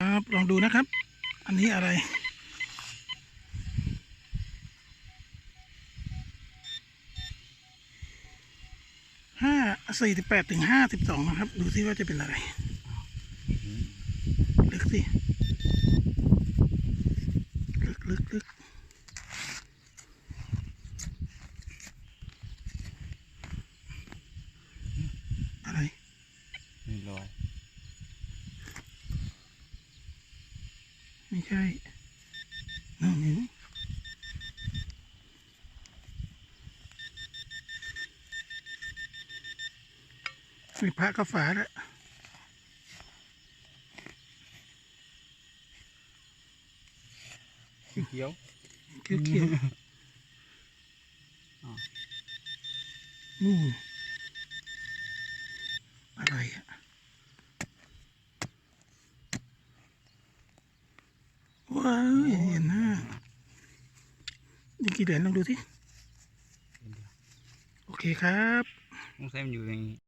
ครับลองดูนะครับ อันนี้อะไร ห้าสี่สิบแปดถึงห้าสิบสองนะครับ ดูซิว่าจะเป็นอะไรลึกสิลึกลึกลึกอะไรไมีรอย ไม่ใช่นั่นเห็นมีพระก็ฝาแล้วเขียวเขียวเขียวอ๋อนู่นอะไรอะ ว้าวเห็นหน้ายังกี่เหรียญลองดูสิเดี๋ยวโอเคครับต้องใช้มันอยู่อย่างนี้